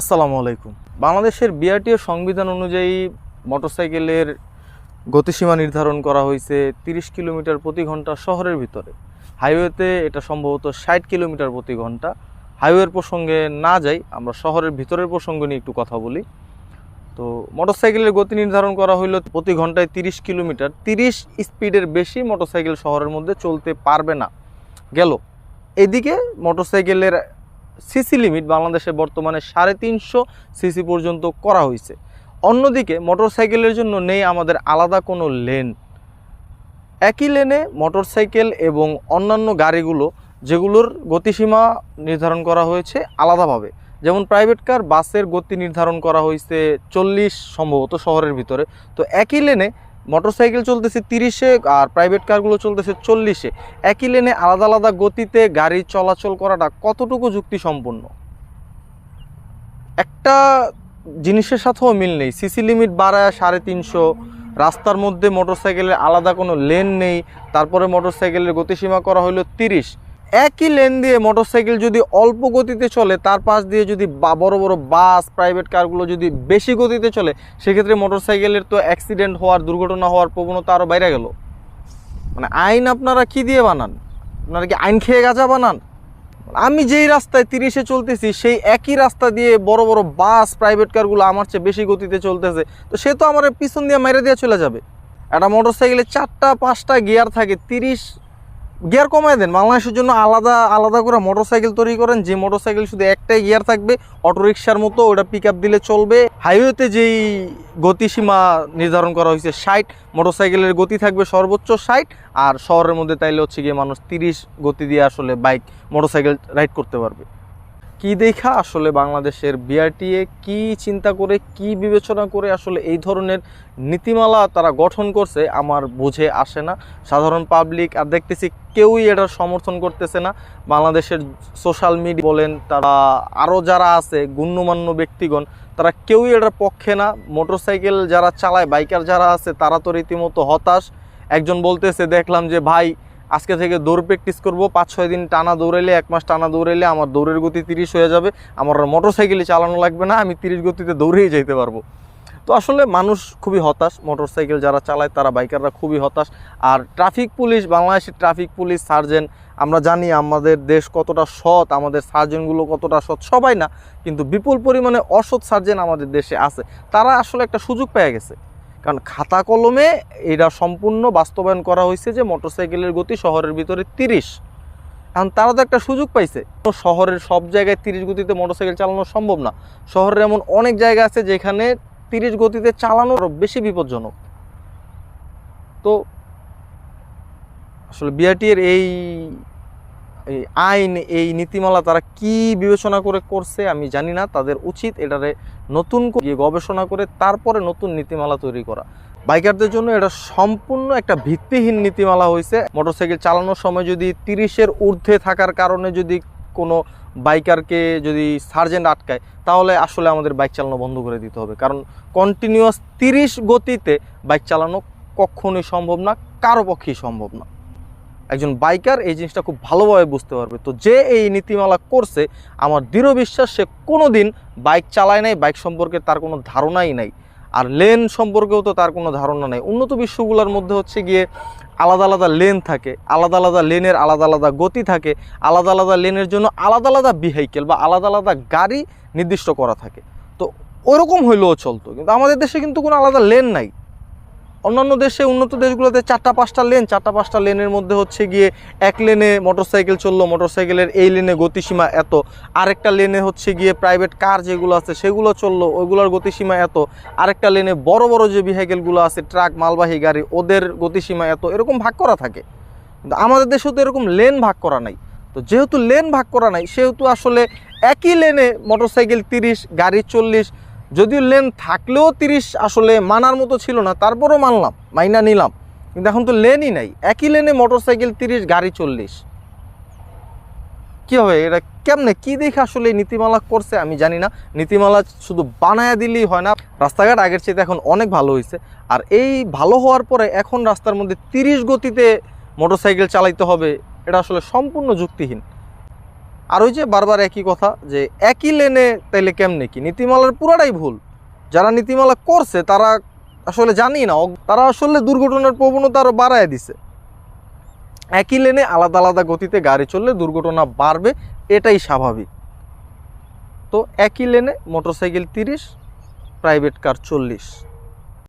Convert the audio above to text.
আসসালামু আলাইকুম। বাংলাদেশের বিআরটিও সংবিধান অনুযায়ী মোটরসাইকেলের গতিসীমা নির্ধারণ করা হয়েছে তিরিশ কিলোমিটার প্রতি ঘণ্টা শহরের ভিতরে। হাইওয়েতে এটা সম্ভবত ষাট কিলোমিটার প্রতি ঘণ্টা। হাইওয়ের প্রসঙ্গে না যাই, আমরা শহরের ভিতরের প্রসঙ্গ নিয়ে একটু কথা বলি। তো মোটরসাইকেলের গতি নির্ধারণ করা হইল প্রতি ঘন্টায় তিরিশ কিলোমিটার। তিরিশ স্পিডের বেশি মোটরসাইকেল শহরের মধ্যে চলতে পারবে না। গেল। এদিকে মোটরসাইকেলের সিসি লিমিট বাংলাদেশে বর্তমানে সাড়ে তিনশো সিসি পর্যন্ত করা হয়েছে। অন্যদিকে মোটরসাইকেলের জন্য নেই আমাদের আলাদা কোনো লেন। একই লেনে মোটরসাইকেল এবং অন্যান্য গাড়িগুলো যেগুলোর গতিসীমা নির্ধারণ করা হয়েছে আলাদাভাবে। যেমন প্রাইভেট কার, বাসের গতি নির্ধারণ করা হয়েছে চল্লিশ সম্ভবত শহরের ভিতরে। তো একই লেনে মোটরসাইকেল চলতেছে তিরিশে আর প্রাইভেট কারগুলো চলতেছে চল্লিশে। একই লেনে আলাদা আলাদা গতিতে গাড়ি চলাচল করাটা কতটুকু যুক্তিসম্পন্ন? একটা জিনিসের সাথেও মিল নেই। সিসি লিমিট বাড়ায় সাড়ে তিনশো, রাস্তার মধ্যে মোটরসাইকেলের আলাদা কোনো লেন নেই, তারপরে মোটরসাইকেলের গতিসীমা করা হলো তিরিশ। একই লেন দিয়ে মোটরসাইকেল যদি অল্প গতিতে চলে, তার পাশ দিয়ে যদি বড় বড় বাস প্রাইভেট কারগুলো যদি বেশি গতিতে চলে, সেক্ষেত্রে মোটরসাইকেলের তো অ্যাক্সিডেন্ট হওয়ার, দুর্ঘটনা হওয়ার প্রবণতা আরও বাইরে গেল। মানে আইন আপনারা কি দিয়ে বানান? আপনারা কি আইন খেয়ে গাঁজা বানান? আমি যেই রাস্তায় তিরিশে চলতেছি, সেই একই রাস্তা দিয়ে বড় বড় বাস প্রাইভেট কারগুলো আমার চেয়ে বেশি গতিতে চলতেছে, তো সে তো আমার পিছন দিয়ে মেরে দিয়ে চলে যাবে। একটা মোটর সাইকেলে চারটা, পাঁচটা গিয়ার থাকে, তিরিশ গিয়ার কমায় দেন। বাংলাদেশের জন্য আলাদা আলাদা করে মোটরসাইকেল তৈরি করেন। যে মোটরসাইকেল শুধু একটাই গিয়ার থাকবে, অটোরিকশার মতো ওটা পিক দিলে চলবে। হাইওয়েতে যেই গতিসীমা নির্ধারণ করা হয়েছে, ষাট মোটরসাইকেলের গতি থাকবে সর্বোচ্চ ষাট, আর শহরের মধ্যে তাইলে হচ্ছে গিয়ে মানুষ তিরিশ গতি দিয়ে আসলে বাইক মোটরসাইকেল রাইড করতে পারবে। কি দেখা আসলে বাংলাদেশের বিআরটিএ কি চিন্তা করে, কি বিবেচনা করে আসলে এই ধরনের নীতিমালা তারা গঠন করছে আমার বুঝে আসে না। সাধারণ পাবলিক আর দেখতেছি কেউই এটার সমর্থন করতেছে না। বাংলাদেশের সোশ্যাল মিডিয়া বলেন, তারা আরও যারা আছে, গণ্যমান্য ব্যক্তিগণ, তারা কেউই এটার পক্ষে না। মোটরসাইকেল যারা চালায় বাইকার যারা আছে, তারা তো রীতিমতো হতাশ। একজন বলতেছে, দেখলাম যে, ভাই আজকে থেকে দৌড় প্র্যাকটিস করব। পাঁচ, ছয় দিন টানা দৌড়াইলে, এক মাস টানা দৌড়াইলে আমার দৌড়ের গতি তিরিশ হয়ে যাবে। আমার মোটর সাইকেলে চালানো লাগবে না, আমি তিরিশ গতিতে দৌড়েই যেতে পারব। তো আসলে মানুষ খুবই হতাশ। মোটর সাইকেল যারা চালায়, তারা বাইকাররা খুবই হতাশ। আর ট্রাফিক পুলিশ বাংলাদেশের ট্রাফিক পুলিশ সার্জেন্ট আমরা জানি আমাদের দেশ কতটা সৎ, আমাদের সার্জেনগুলো কতটা সৎ, সবাই না। কিন্তু বিপুল পরিমাণে অসৎ সার্জেন আমাদের দেশে আছে। তারা আসলে একটা সুযোগ পেয়ে গেছে। কারণ খাতা কলমে এটা সম্পূর্ণ বাস্তবায়ন করা হয়েছে যে মোটরসাইকেলের গতি শহরের ভিতরে তিরিশ। এখন তারা তো একটা সুযোগ পাইছে। শহরের সব জায়গায় তিরিশ গতিতে মোটরসাইকেল চালানো সম্ভব না। শহরের এমন অনেক জায়গা আছে যেখানে তিরিশ গতিতে চালানো বেশি বিপজ্জনক। তো আসলে বিআরটি এর এই এই আইন, এই নীতিমালা তারা কি বিবেচনা করে করছে আমি জানি না, তাদের উচিত এটারে নতুন গিয়ে গবেষণা করে তারপরে নতুন নীতিমালা তৈরি করা। বাইকারদের জন্য এটা সম্পূর্ণ একটা ভিত্তিহীন নীতিমালা হয়েছে মোটরসাইকেল চালানোর সময় যদি তিরিশের ঊর্ধ্বে থাকার কারণে যদি কোনো বাইকারকে যদি সার্জেন্ট আটকায়, তাহলে আসলে আমাদের বাইক চালানো বন্ধ করে দিতে হবে। কারণ কন্টিনিউয়াস তিরিশ গতিতে বাইক চালানো কখনোই সম্ভব না, কারও পক্ষেই সম্ভব না। একজন বাইকার এই জিনিসটা খুব ভালোভাবে বুঝতে পারবে। তো যে এই নীতিমালা করছে, আমার দৃঢ় বিশ্বাস সে কোনো দিন বাইক চালায় নাই, বাইক সম্পর্কে তার কোনো ধারণাই নাই। আর লেন সম্পর্কেও তো তার কোনো ধারণা নেই। উন্নত বিশ্বগুলোর মধ্যে হচ্ছে গিয়ে আলাদা আলাদা লেন থাকে, আলাদা আলাদা লেনের আলাদা আলাদা গতি থাকে, আলাদা আলাদা লেনের জন্য আলাদা আলাদা বিহাইকেল বা আলাদা আলাদা গাড়ি নির্দিষ্ট করা থাকে। তো ওরকম হইলেও চলতো। কিন্তু আমাদের দেশে কিন্তু কোনো আলাদা লেন নাই। অন্যান্য দেশে, উন্নত দেশগুলোতে চারটা, পাঁচটা লেন চারটা, পাঁচটা লেনের মধ্যে হচ্ছে গিয়ে এক লেনে মোটরসাইকেল চলল মোটরসাইকেলের এই লেনে গতিসীমা এত। আরেকটা লেনে হচ্ছে গিয়ে প্রাইভেট কার যেগুলো আছে, সেগুলো চলল, ওইগুলোর গতিসীমা এত। আরেকটা লেনে বড় বড় যে ভেহিকেলগুলো আছে ট্রাক মালবাহী গাড়ি, ওদের গতিসীমা এত। এরকম ভাগ করা থাকে। কিন্তু আমাদের দেশেও তো এরকম লেন ভাগ করা নাই। তো যেহেতু লেন ভাগ করা নাই, সেহেতু আসলে একই লেনে মোটরসাইকেল তিরিশ, গাড়ি চল্লিশ যদিও লেন থাকলেও তিরিশ আসলে মানার মতো ছিল না, তারপরও মানলাম, মাইনা নিলাম। কিন্তু এখন তো লেনই নাই। একই লেনে মোটরসাইকেল তিরিশ, গাড়ি চল্লিশ। কী হবে? এটা কেমনে? কি দেখে আসলে নীতিমালা করছে আমি জানি না। নীতিমালা শুধু বানায়া দিলেই হয় না। রাস্তাঘাট আগের চেয়ে এখন অনেক ভালো হয়েছে। আর এই ভালো হওয়ার পরে এখন রাস্তার মধ্যে তিরিশ গতিতে মোটরসাইকেল চালাইতে হবে, এটা আসলে সম্পূর্ণ যুক্তিহীন। আর ওই যে বারবার একই কথা যে একই লেনে তাইলে কেমনে কি? নীতিমালার পুরাটাই ভুল। যারা নীতিমালা করছে, তারা আসলে জানি না তারা আসলে দুর্ঘটনার প্রবণতা আরও বাড়ায় দিছে। একই লেনে আলাদা আলাদা গতিতে গাড়ি চললে দুর্ঘটনা বাড়বে, এটাই স্বাভাবিক। তো একই লেনে মোটরসাইকেল তিরিশ প্রাইভেট কার চল্লিশ।